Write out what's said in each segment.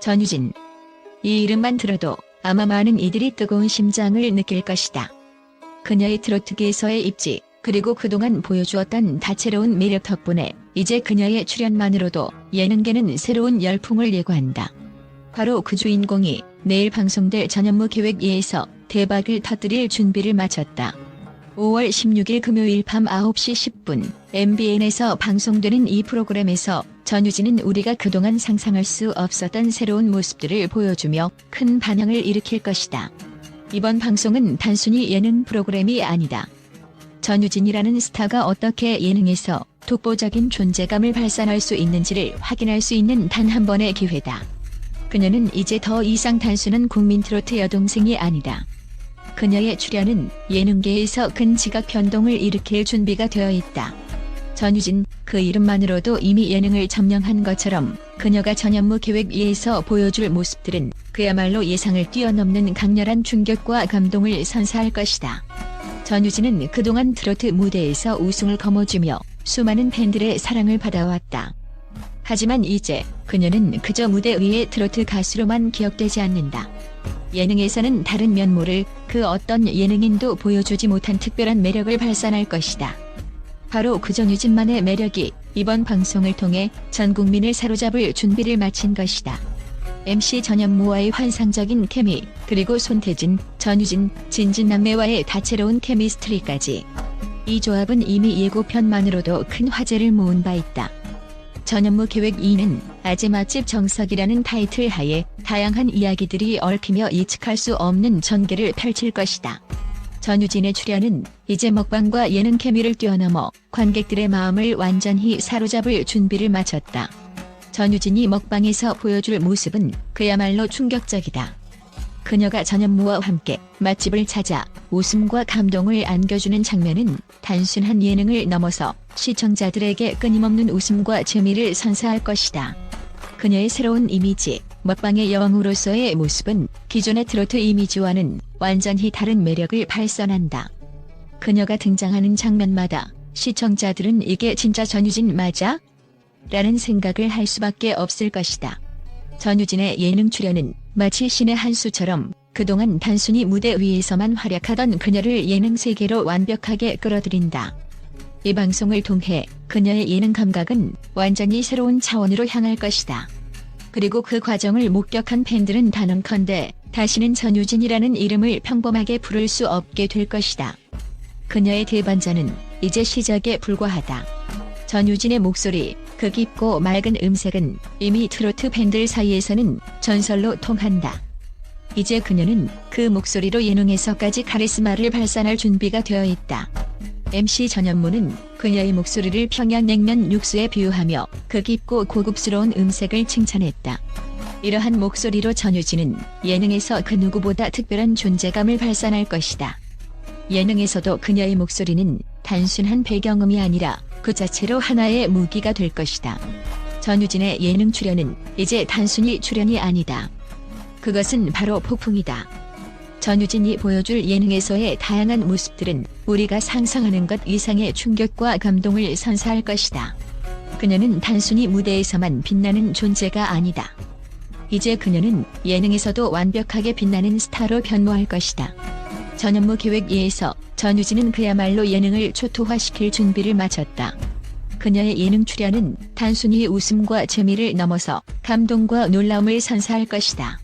전유진. 이 이름만 들어도 아마 많은 이들이 뜨거운 심장을 느낄 것이다. 그녀의 트로트계에서의 입지, 그리고 그동안 보여주었던 다채로운 매력 덕분에 이제 그녀의 출연만으로도 예능계는 새로운 열풍을 예고한다. 바로 그 주인공이 내일 방송될 전현무 기획위에서 대박을 터뜨릴 준비를 마쳤다. 5월 16일 금요일 밤 9시 10분 MBN에서 방송되는 이 프로그램에서 전유진은 우리가 그동안 상상할 수 없었던 새로운 모습들을 보여주며 큰 반향을 일으킬 것이다. 이번 방송은 단순히 예능 프로그램이 아니다. 전유진이라는 스타가 어떻게 예능에서 독보적인 존재감을 발산할 수 있는지를 확인할 수 있는 단 한 번의 기회다. 그녀는 이제 더 이상 단순한 국민 트로트 여동생이 아니다. 그녀의 출연은 예능계에서 큰 지각 변동을 일으킬 준비가 되어 있다. 전유진, 그 이름만으로도 이미 예능을 점령한 것처럼 그녀가 전현무 기획위에서 보여줄 모습들은 그야말로 예상을 뛰어넘는 강렬한 충격과 감동을 선사할 것이다. 전유진은 그동안 트로트 무대에서 우승을 거머쥐며 수많은 팬들의 사랑을 받아왔다. 하지만 이제 그녀는 그저 무대 위의 트로트 가수로만 기억되지 않는다. 예능에서는 다른 면모를 그 어떤 예능인도 보여주지 못한 특별한 매력을 발산할 것이다. 바로 그 전유진만의 매력이 이번 방송을 통해 전 국민을 사로잡을 준비를 마친 것이다. MC 전현무와의 환상적인 케미, 그리고 손태진, 전유진, 진진남매와의 다채로운 케미스트리까지. 이 조합은 이미 예고편만으로도 큰 화제를 모은 바 있다. 전현무 기획 2는 아재 맛집 정석이라는 타이틀 하에 다양한 이야기들이 얽히며 예측할 수 없는 전개를 펼칠 것이다. 전유진의 출연은 이제 먹방과 예능 케미를 뛰어넘어 관객들의 마음을 완전히 사로잡을 준비를 마쳤다. 전유진이 먹방에서 보여줄 모습은 그야말로 충격적이다. 그녀가 전현무와 함께 맛집을 찾아 웃음과 감동을 안겨주는 장면은 단순한 예능을 넘어서 시청자들에게 끊임없는 웃음과 재미를 선사할 것이다. 그녀의 새로운 이미지, 먹방의 여왕으로서의 모습은 기존의 트로트 이미지와는 완전히 다른 매력을 발산한다. 그녀가 등장하는 장면마다 시청자들은 이게 진짜 전유진 맞아? 라는 생각을 할 수밖에 없을 것이다. 전유진의 예능 출연은 마치 신의 한 수처럼 그동안 단순히 무대 위에서만 활약하던 그녀를 예능 세계로 완벽하게 끌어들인다. 이 방송을 통해 그녀의 예능 감각은 완전히 새로운 차원으로 향할 것이다. 그리고 그 과정을 목격한 팬들은 단언컨대 다시는 전유진이라는 이름을 평범하게 부를 수 없게 될 것이다. 그녀의 대반전은 이제 시작에 불과하다. 전유진의 목소리, 그 깊고 맑은 음색은 이미 트로트 팬들 사이에서는 전설로 통한다. 이제 그녀는 그 목소리로 예능에서까지 카리스마를 발산할 준비가 되어 있다. MC 전현무는 그녀의 목소리를 평양냉면 육수에 비유하며 그 깊고 고급스러운 음색을 칭찬했다. 이러한 목소리로 전유진은 예능에서 그 누구보다 특별한 존재감을 발산할 것이다. 예능에서도 그녀의 목소리는 단순한 배경음이 아니라 그 자체로 하나의 무기가 될 것이다. 전유진의 예능 출연은 이제 단순히 출연이 아니다. 그것은 바로 폭풍이다. 전유진이 보여줄 예능에서의 다양한 모습들은 우리가 상상하는 것 이상의 충격과 감동을 선사할 것이다. 그녀는 단순히 무대에서만 빛나는 존재가 아니다. 이제 그녀는 예능에서도 완벽하게 빛나는 스타로 변모할 것이다. 전현무 기획위에서 전유진은 그야말로 예능을 초토화시킬 준비를 마쳤다. 그녀의 예능 출연은 단순히 웃음과 재미를 넘어서 감동과 놀라움을 선사할 것이다.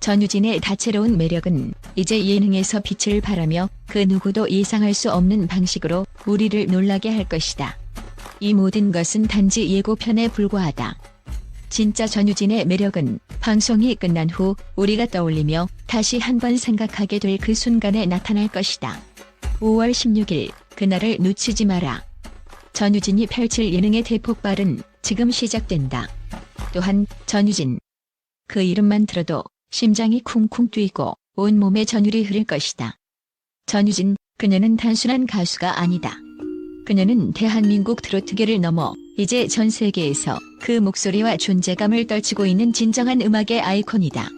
전유진의 다채로운 매력은 이제 예능에서 빛을 발하며 그 누구도 예상할 수 없는 방식으로 우리를 놀라게 할 것이다. 이 모든 것은 단지 예고편에 불과하다. 진짜 전유진의 매력은 방송이 끝난 후 우리가 떠올리며 다시 한번 생각하게 될 그 순간에 나타날 것이다. 5월 16일 그날을 놓치지 마라. 전유진이 펼칠 예능의 대폭발은 지금 시작된다. 또한 전유진 그 이름만 들어도 심장이 쿵쿵 뛰고 온몸에 전율이 흐를 것이다. 전유진, 그녀는 단순한 가수가 아니다. 그녀는 대한민국 트로트계를 넘어 이제 전 세계에서 그 목소리와 존재감을 떨치고 있는 진정한 음악의 아이콘이다.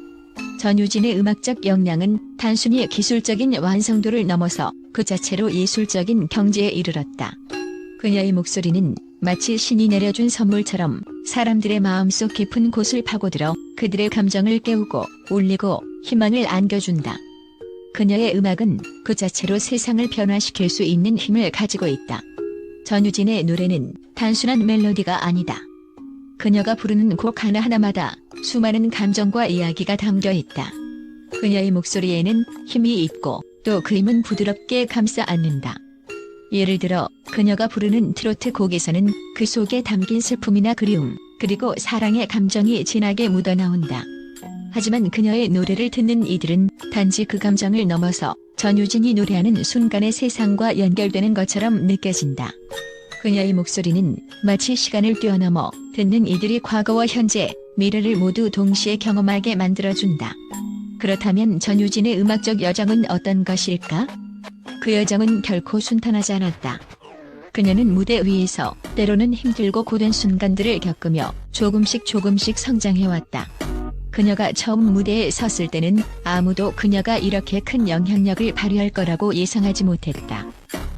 전유진의 음악적 역량은 단순히 기술적인 완성도를 넘어서 그 자체로 예술적인 경지에 이르렀다. 그녀의 목소리는 마치 신이 내려준 선물처럼 사람들의 마음속 깊은 곳을 파고들어 그들의 감정을 깨우고 울리고 희망을 안겨준다. 그녀의 음악은 그 자체로 세상을 변화시킬 수 있는 힘을 가지고 있다. 전유진의 노래는 단순한 멜로디가 아니다. 그녀가 부르는 곡 하나하나마다 수많은 감정과 이야기가 담겨 있다. 그녀의 목소리에는 힘이 있고 또 그 힘은 부드럽게 감싸 안는다. 예를 들어 그녀가 부르는 트로트 곡에서는 그 속에 담긴 슬픔이나 그리움, 그리고 사랑의 감정이 진하게 묻어나온다. 하지만 그녀의 노래를 듣는 이들은 단지 그 감정을 넘어서 전유진이 노래하는 순간의 세상과 연결되는 것처럼 느껴진다. 그녀의 목소리는 마치 시간을 뛰어넘어 듣는 이들이 과거와 현재, 미래를 모두 동시에 경험하게 만들어준다. 그렇다면 전유진의 음악적 여정은 어떤 것일까? 그 여정은 결코 순탄하지 않았다. 그녀는 무대 위에서 때로는 힘들고 고된 순간들을 겪으며 조금씩 조금씩 성장해왔다. 그녀가 처음 무대에 섰을 때는 아무도 그녀가 이렇게 큰 영향력을 발휘할 거라고 예상하지 못했다.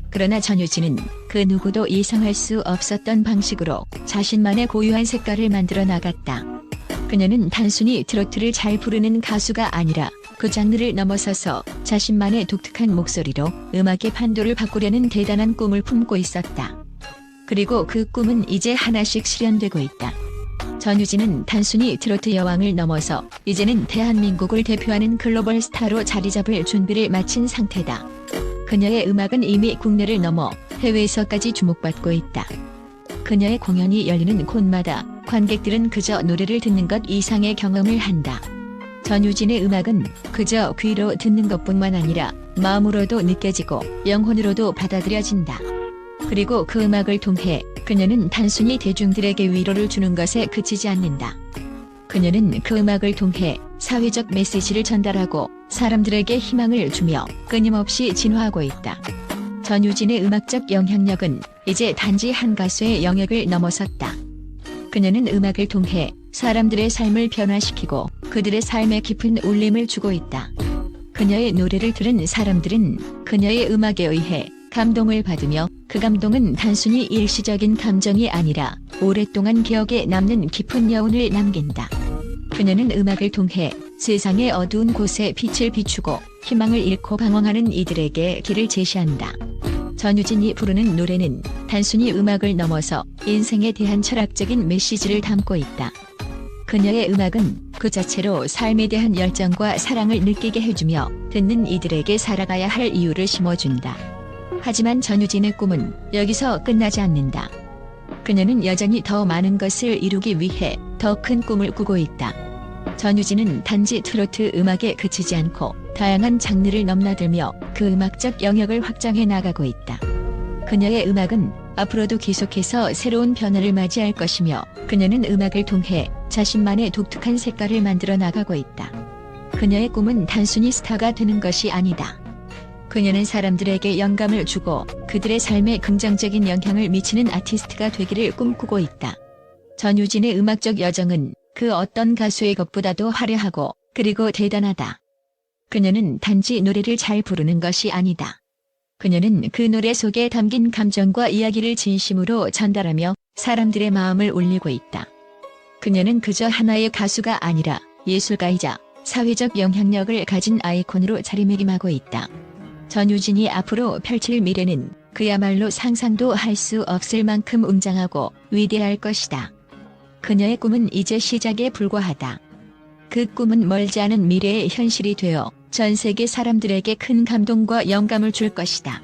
그러나 전유진은 그 누구도 예상할 수 없었던 방식으로 자신만의 고유한 색깔을 만들어 나갔다. 그녀는 단순히 트로트를 잘 부르는 가수가 아니라 그 장르를 넘어서서 자신만의 독특한 목소리로 음악의 판도를 바꾸려는 대단한 꿈을 품고 있었다. 그리고 그 꿈은 이제 하나씩 실현되고 있다. 전유진은 단순히 트로트 여왕을 넘어서 이제는 대한민국을 대표하는 글로벌 스타로 자리 잡을 준비를 마친 상태다. 그녀의 음악은 이미 국내를 넘어 해외에서까지 주목받고 있다. 그녀의 공연이 열리는 곳마다 관객들은 그저 노래를 듣는 것 이상의 경험을 한다. 전유진의 음악은 그저 귀로 듣는 것뿐만 아니라 마음으로도 느껴지고 영혼으로도 받아들여진다. 그리고 그 음악을 통해 그녀는 단순히 대중들에게 위로를 주는 것에 그치지 않는다. 그녀는 그 음악을 통해 사회적 메시지를 전달하고 사람들에게 희망을 주며 끊임없이 진화하고 있다. 전유진의 음악적 영향력은 이제 단지 한 가수의 영역을 넘어섰다. 그녀는 음악을 통해 사람들의 삶을 변화시키고 그들의 삶에 깊은 울림을 주고 있다. 그녀의 노래를 들은 사람들은 그녀의 음악에 의해 감동을 받으며 그 감동은 단순히 일시적인 감정이 아니라 오랫동안 기억에 남는 깊은 여운을 남긴다. 그녀는 음악을 통해 세상의 어두운 곳에 빛을 비추고 희망을 잃고 방황하는 이들에게 길을 제시한다. 전유진이 부르는 노래는 단순히 음악을 넘어서 인생에 대한 철학적인 메시지를 담고 있다. 그녀의 음악은 그 자체로 삶에 대한 열정과 사랑을 느끼게 해주며 듣는 이들에게 살아가야 할 이유를 심어준다. 하지만 전유진의 꿈은 여기서 끝나지 않는다. 그녀는 여전히 더 많은 것을 이루기 위해 더 큰 꿈을 꾸고 있다. 전유진은 단지 트로트 음악에 그치지 않고 다양한 장르를 넘나들며 그 음악적 영역을 확장해 나가고 있다. 그녀의 음악은 앞으로도 계속해서 새로운 변화를 맞이할 것이며 그녀는 음악을 통해 자신만의 독특한 색깔을 만들어 나가고 있다. 그녀의 꿈은 단순히 스타가 되는 것이 아니다. 그녀는 사람들에게 영감을 주고 그들의 삶에 긍정적인 영향을 미치는 아티스트가 되기를 꿈꾸고 있다. 전유진의 음악적 여정은 그 어떤 가수의 것보다도 화려하고 그리고 대단하다. 그녀는 단지 노래를 잘 부르는 것이 아니다. 그녀는 그 노래 속에 담긴 감정과 이야기를 진심으로 전달하며 사람들의 마음을 울리고 있다. 그녀는 그저 하나의 가수가 아니라 예술가이자 사회적 영향력을 가진 아이콘으로 자리매김하고 있다. 전유진이 앞으로 펼칠 미래는 그야말로 상상도 할 수 없을 만큼 웅장하고 위대할 것이다. 그녀의 꿈은 이제 시작에 불과하다. 그 꿈은 멀지 않은 미래의 현실이 되어 전 세계 사람들에게 큰 감동과 영감을 줄 것이다.